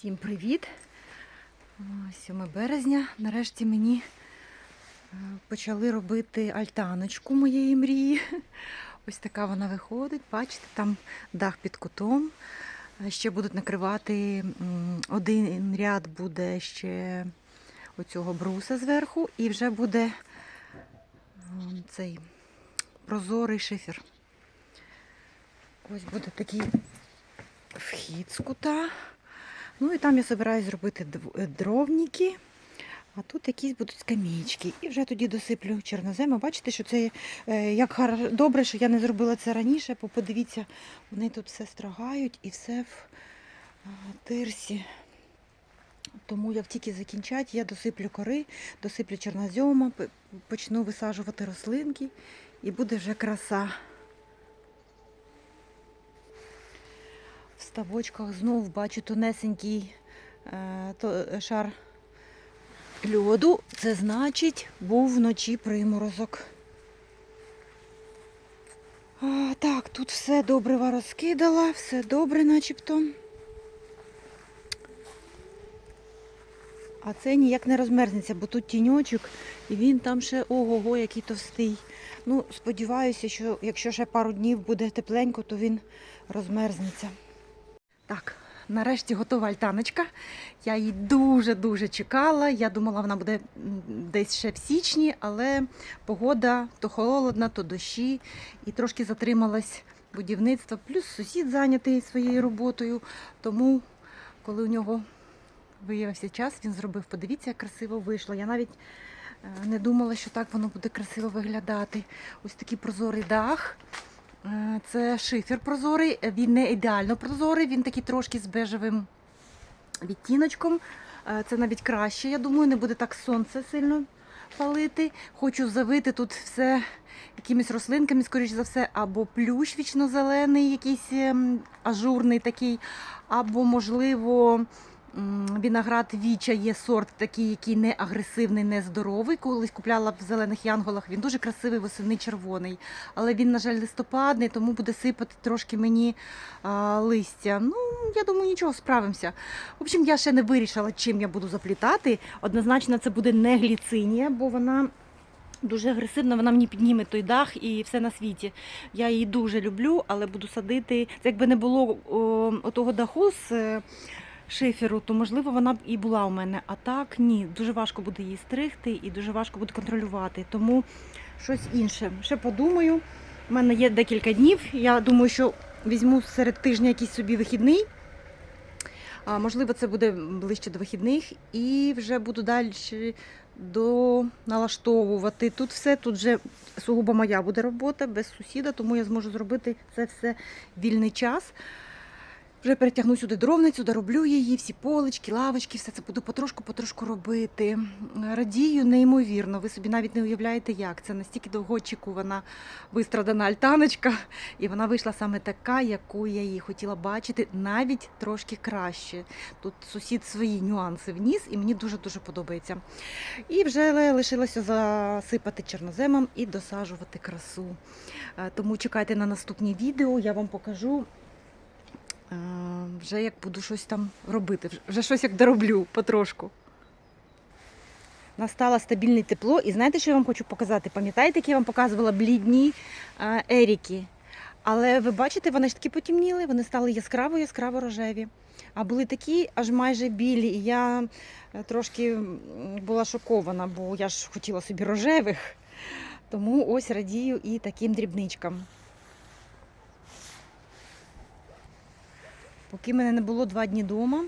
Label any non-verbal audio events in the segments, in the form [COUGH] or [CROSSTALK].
Всім привіт! 7 березня. Нарешті мені е, почали робити альтаночку моєї мрії. Ось така вона виходить. Бачите, там дах під кутом. Е, Ще будуть накривати один ряд буде ще оцього бруса зверху, і вже буде цей прозорий шифер. Ось буде такий вхід з кута. Ну і там я збираюсь зробити е, дровніки, а тут якісь будуть скам'ячки. І вже тоді досиплю чорнозему. Бачите, що це е, як гар- добре, що я не зробила це раніше, бо подивіться, вони тут все строгають і все в тирсі. Тому як тільки закінчать, я досиплю кори, досиплю чорнозьома, почну висаджувати рослинки і буде вже краса. Ставочках знов бачу тонесенький е, е, шар льоду. Це значить, був вночі приморозок. А, так, тут все добре розкидала, все добре начебто. А це ніяк не розмерзнеться, бо тут тіньочок, і він там ще ого-го, який товстий. Ну, сподіваюся, що якщо ще пару днів буде тепленько, то він розмерзнеться. Так, нарешті готова альтаночка. Я її дуже-дуже чекала. Я думала, вона буде десь ще в січні, але погода то холодна, то дощі, і трошки затрималось будівництво. Плюс сусід зайнятий своєю роботою. Тому, коли у нього виявився час, він зробив. Подивіться, як красиво вийшло. Я навіть е, не думала, що так воно буде красиво виглядати. Ось такий прозорий дах. Е, Це шифер прозорий, він не ідеально прозорий, він такий трошки з бежевим відтіночком. Е, Це навіть краще, я думаю, не буде так сонце сильно палити. Хочу завити тут все якимись рослинками, скоріш за все, або плющ вічно-зелений, якийсь ем, ажурний такий, або, можливо, м, виноград віча є сорт такий, який не агресивний, не здоровий. Колись купляла в зелених янголах. Він дуже красивий, восени червоний. Але він, на жаль, листопадний, тому буде сипати трошки мені а, листя. Ну, я думаю, нічого, справимося. В общем, я ще не вирішила, чим я буду заплітати. Однозначно, це буде не гліцинія, бо вона. Дуже агресивна, вона мені підніме той дах і все на світі. Я її дуже люблю, але буду садити. Це якби не було о, отого даху з е, шиферу, то можливо вона б і була у мене. А так ні, дуже важко буде її стригти і дуже важко буде контролювати. Тому щось інше. Ще подумаю. У мене є декілька днів. Я думаю, що візьму серед тижня якийсь собі вихідний. А, можливо, це буде ближче до вихідних, і вже буду далі до налаштовувати. Тут все, тут вже сугубо моя буде робота без сусіда, тому я зможу зробити це все вільний час. Вже перетягну сюди дровницю, дороблю її, всі полички, лавочки, все це буду потрошку-потрошку робити. Радію неймовірно. Ви собі навіть не уявляєте, як. Це настільки довгоочікувана вистрадана альтаночка. І вона вийшла саме така, яку я її хотіла бачити, навіть трошки краще. Тут сусід свої нюанси вніс, і мені дуже-дуже подобається. І вже лишилося засипати чорноземом і досаджувати красу. Е, Тому чекайте на наступні відео, я вам покажу. Е, Вже як буду щось там робити, Вже- щось як дороблю потрошку. Настало стабільне тепло, і знаєте, що я вам хочу показати? Пам'ятаєте, як я вам показувала блідні е, еріки? Але ви бачите, вони ж таки потемніли, вони стали яскраво-яскраво рожеві. А були такі аж майже білі. І я е, трошки була шокована, бо я ж хотіла собі рожевих. Тому ось радію і таким дрібничкам. Поки мене не було два дні вдома,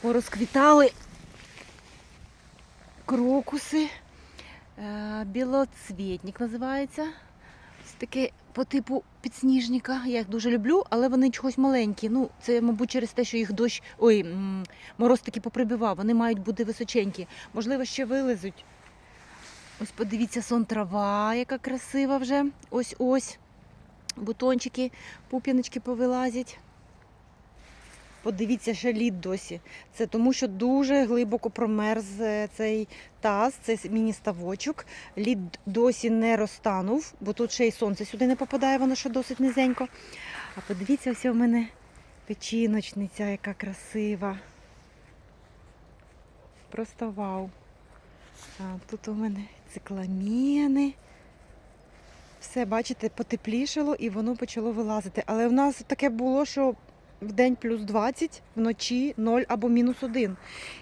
порозквітали крокуси. Е, Білоцвітник називається. Ось таке по типу підсніжника. Я їх дуже люблю, але вони чогось маленькі. Ну, це, мабуть, через те, що їх дощ, ой, мороз таки поприбивав. Вони мають бути височенькі. Можливо, ще вилезуть. Ось подивіться, сон трава, яка красива вже. Ось ось. Бутончики, пуп'яночки повилазять. Подивіться, ще лід досі. Це тому, що дуже глибоко промерз е, цей таз, цей міні-ставочок. Лід досі не розтанув, бо тут ще й сонце сюди не попадає, воно ще досить низенько. А подивіться, ось у мене печіночниця, яка красива. Просто вау. А, тут у мене цикламени. Все, бачите, потеплішало і воно почало вилазити. Але в нас таке було, що в день плюс 20, вночі 0 або мінус 1.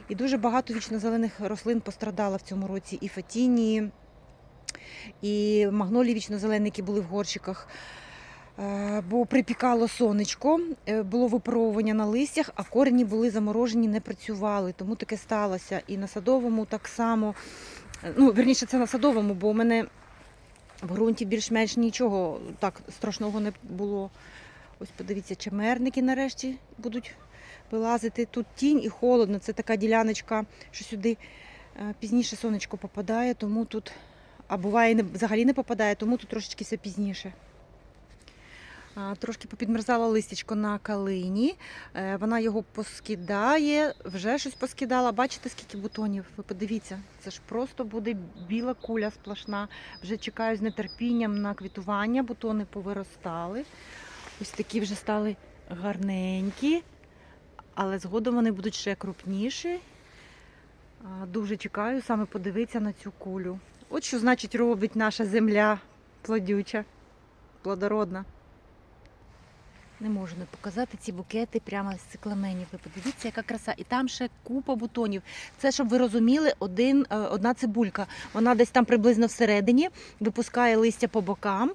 І дуже багато вічнозелених рослин пострадало в цьому році. І фатінії, і магнолії вічнозелені, які були в горщиках. Е, Бо припікало сонечко, е, було випаровування на листях, а корені були заморожені, не працювали. Тому таке сталося. І на садовому так само. Е, Ну, верніше, це на садовому, бо у мене в ґрунті більш-менш нічого так страшного не було. Ось подивіться, чемерники нарешті будуть вилазити. Тут тінь і холодно. Це така діляночка, що сюди е, пізніше сонечко попадає, тому тут, а буває взагалі не попадає, тому тут трошечки все пізніше. Трошки попідмерзало листячко на калині. Е, Вона його поскидає, вже щось поскидала. Бачите, скільки бутонів? Ви подивіться, це ж просто буде біла куля сплошна. Вже чекаю з нетерпінням на квітування, бутони повиростали. Ось такі вже стали гарненькі, але згодом вони будуть ще крупніші. Дуже чекаю саме подивитися на цю кулю. От що значить робить наша земля плодюча, плодородна. Не можу не показати ці букети прямо з цикламенів. Ви подивіться, яка краса. І там ще купа бутонів. Це, щоб ви розуміли, один, е, одна цибулька. Вона десь там приблизно всередині, випускає листя по бокам.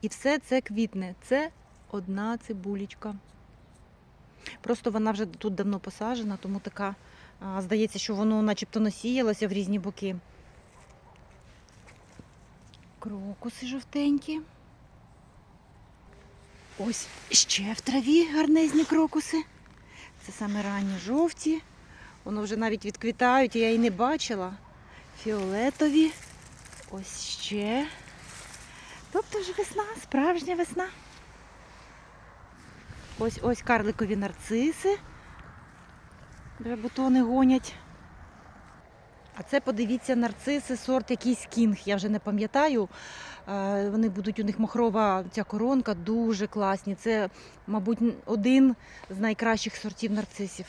І все це квітне. Це одна цибулечка. Просто вона вже тут давно посаджена, тому така, здається, що воно начебто насіялося в різні боки. Крокуси жовтенькі. Ось ще в траві гарнезні крокуси. Це саме ранні жовті. Воно вже навіть відквітають, я її не бачила. Фіолетові. Ось ще. Тобто вже весна, справжня весна. Ось ось карликові нарциси. Вже бутони гонять. А це подивіться нарциси, сорт якийсь кінг. Я вже не пам'ятаю. Е, Вони будуть у них махрова ця коронка, дуже класні. Це, мабуть, один з найкращих сортів нарцисів.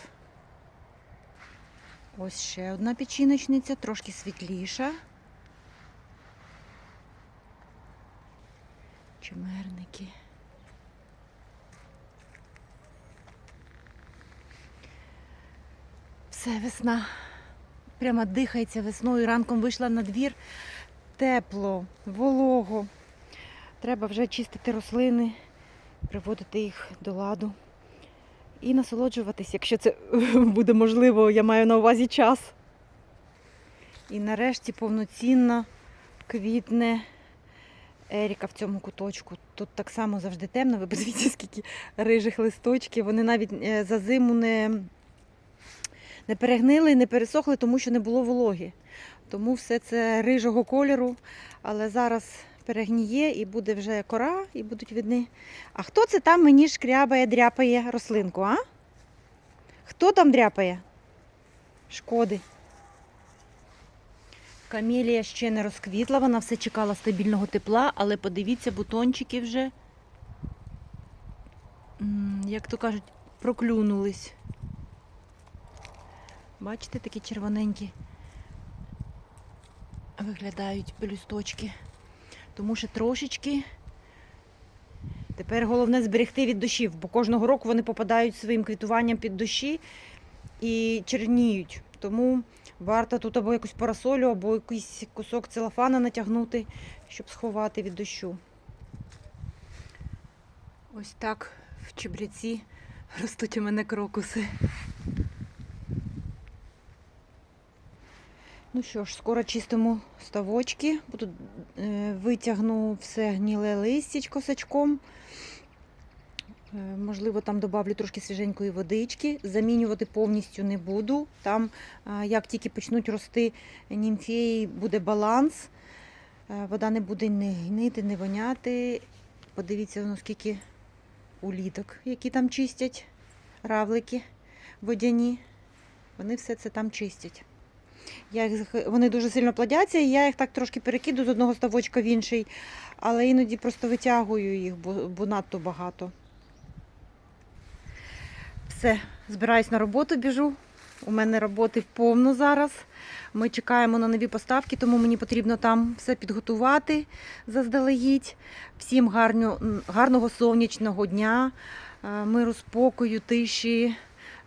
Ось ще одна печіночниця, трошки світліша. Чимерники. Все, весна. Прямо дихається весною. Ранком вийшла на двір. Тепло, волого. Треба вже чистити рослини, приводити їх до ладу і насолоджуватись, якщо це [LAUGHS] буде можливо, я маю на увазі час. І нарешті повноцінно квітне Еріка в цьому куточку. Тут так само завжди темно. Ви подивіться, скільки рижих листочків. Вони навіть е, за зиму не, не перегнили, не пересохли, тому що не було вологи. Тому все це рижого кольору, але зараз перегніє і буде вже кора, і будуть видні. А хто це там мені шкрябає, дряпає рослинку, а? Хто там дряпає? Шкоди. Камелія ще не розквітла, вона все чекала стабільного тепла, але подивіться, бутончики вже, як то кажуть, проклюнулись. Бачите, такі червоненькі виглядають пелюсточки. Тому що трошечки тепер головне зберегти від дощів, бо кожного року вони попадають своїм квітуванням під дощі і черніють. Тому варто тут або якусь парасолю, або якийсь кусок целофана натягнути, щоб сховати від дощу. Ось так в чебряці ростуть у мене крокуси. Ну що ж, скоро чистимо ставочки. Буду, е, витягну все гніле листячко сачком. Е, можливо, там додавлю трошки свіженької водички. Замінювати повністю не буду. Там, е, як тільки почнуть рости німфеї, буде баланс. Е, вода не буде не гнити, не воняти. Подивіться, воно скільки уліток, які там чистять, равлики водяні. Вони все це там чистять. Я їх, вони дуже сильно плодяться, і я їх так трошки перекидую з одного ставочка в інший, але іноді просто витягую їх, бо, бо надто багато. Все, збираюсь на роботу, біжу. У мене роботи повно зараз. Ми чекаємо на нові поставки, тому мені потрібно там все підготувати заздалегідь. Всім гарню, гарного сонячного дня, е, миру, спокою, тиші,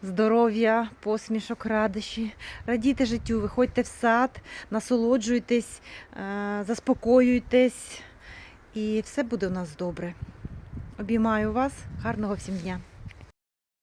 здоров'я, посмішок, радощі. Радійте життю, виходьте в сад, насолоджуйтесь, е, заспокоюйтесь, і все буде у нас добре. Обіймаю вас, гарного всім дня.